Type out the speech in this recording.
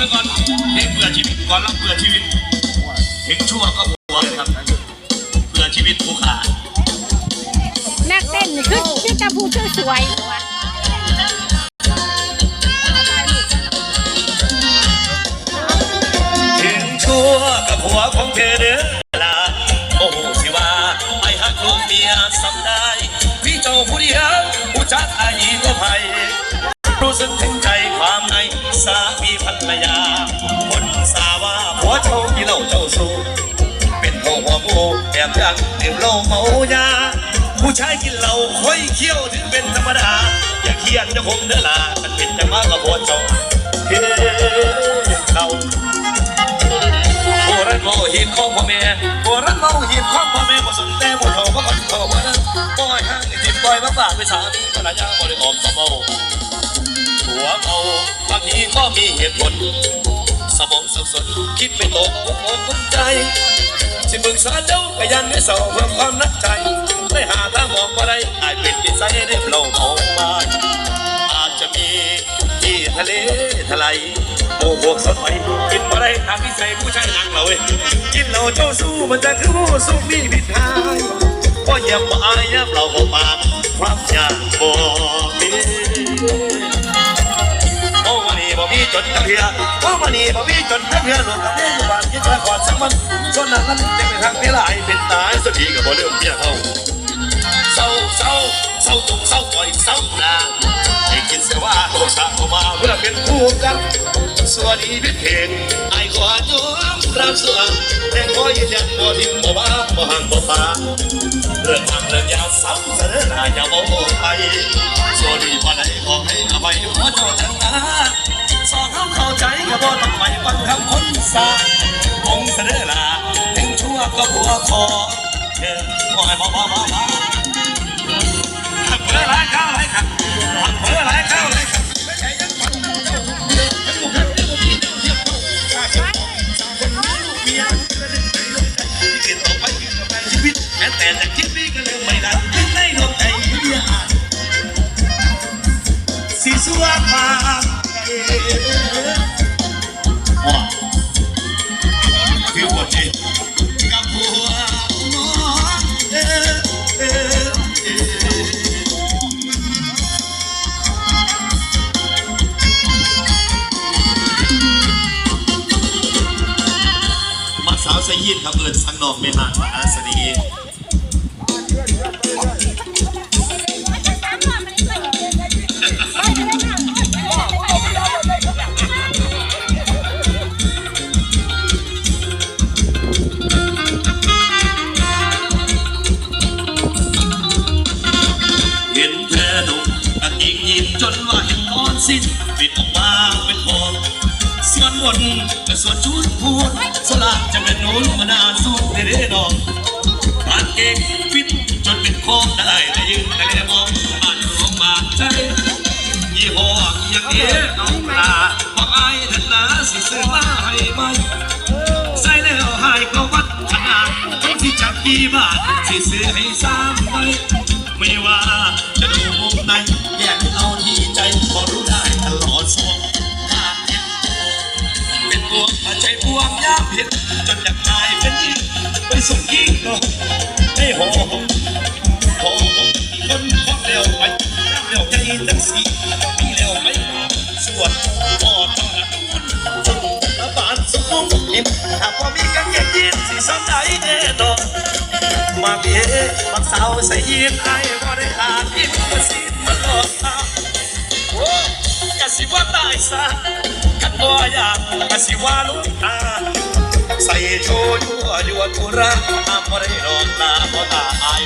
ซะก่อนเพลงเบื่อชีวิตก่อนรับเบื่อชีวิตเพลงชั่วก็หัวเลยครับเบื่อชีวิตผู้ขานักเต้นนี่คือคือจะพูดชื่อสวยว่ะถึงชั่วกับหัวของเธอเด้อลาโอ้โหสิว่าไอ้ฮักลูกเมียสำได้พี่เจ้าผู้เดียวผู้จักอา บยังดื่มเหล้าเมายาผู้ชายกินเหล้าค่อยเคี้ยวถึงเป็นธรรมดา อย่าเคียนจะคงเด้อลามันเป็นจังมากกับผัวเจ้าเฮ้เราโบราณเมาหินของพ่อแม่โบราณเมาหินของพ่อแม่บ่สนแต่บ่เท่าบ่คนเท่าบ่นั้นปล่อยห้างไอ้ทิมปล่อยมาฝากไปสามีภรรยาบ่ได้ออกมาเมาหัวเมาบางทีก็มีเหตุผลสมองสับสนคิดไม่ตกมุกมองมุกใจ สิมึกษาเจ้าก็ยันไม่เศร้าเพื่อความนักใจได้หาทางมองก็ได้อาจเป็นที่ใสได้เปล่าเอามาอาจจะมีที่ทะเลทลายโอ้พวกสดใหม่กินมาได้ตามที่ใส่ผู้ชายนังเราเว้ยกินเราเจ้าสู้มันจะคือผู้สู้มีพิธายก็อย่ามาอายยับเราก็ปากความอยากบอกมีโอ้วันนี้บ่มีจนตะเพียโอ้วันนี้บ่มีจน เพียหลวงกับเมียอยู่บ้านกินมาก่อนสักมันส่วนนั้นมันจะไปทางเวลาให้เป็นตายสักทีกับบ่เรื่องเมียเขาเศร้าเศร้าเศร้าจงเศร้าปล่อยเศร้านาให้คิดเสียว่าโทษะเข้ามาเพื่อเป็นคู่กันสวัสดีพิเพงไอ้ขวานยอมรับส่วนแต่ขอยืนยันบ่ทิมบ่บ้าบ่ห่างบ่ปาเรื่องทางเรื่องยาวเศร้าเสนอหน้าอย่าบ่ไปสวัสดีบ่ได้ขอให้อภัยหัวเจ้าจังนะสอนเขาเข้า จก็บ่ต้องไปฟังคำคนสาคงเสนอลาถึงชั่วก็หัวคอเดินบ่ให้บ่บ่บ่บ่ทำเพื่อหลายข้าวหลายขันทำเพื่อหลายข้าวหลายขันไม่ใช่ยังฝันเจ้าเจ้ามาเทียบเท่าชาเชียวสาวคนนี้ลูกเมียจะได้ใจลงใจที่เมื่อไปชีวิตแต่จะคิดนี้ก็เริ่มไม่ได้คิดในดวงใจเมียอาจสีสัวฟ้าว้า คือหัวใจกับหัวน้องเออเออเออมาสาวสยินครับเอิญสังนองไม่ห่างมาอาสนี ส่วนบนก็ส่วนชุดพูดสลากจะเป็นหนุนมานาสูดเด้ๆน้องกางเก่งฟิตจนเป็นโค้งได้แต่ยืนแต่เลยมองบ้านหลงบาดใจยี่ห้ออย่างนี้น้องตาบอกไอ้ทันนาสิซื้อมาให้ไหมใส่แล้วหายก็วัดขนาดที่จับกี่บาทสิซื้อให้ซ้ำไปไม่ว่า ส่งยิ่งเนาะให้หอมหอมมีคนควักเร็วไปน้ำเร็วใจจังสีมีเร็วไหมส่วนพอเท่านั้นฝุ่นละบาทสมองนิ่มหากว่ามีกางเกงยีนสีซ้ำใจแน่นอนมาเบียมาสาวใส่ยีนไอ้ก็ได้หากินมาสิมาหลอกตาโอ้กะสิว่าตายซะกันบ่อยากกะสิว่าลูกตา ใส่โชว์ยั่วยั่วทุระอ้ามไรรอกตาบ่ตาอาย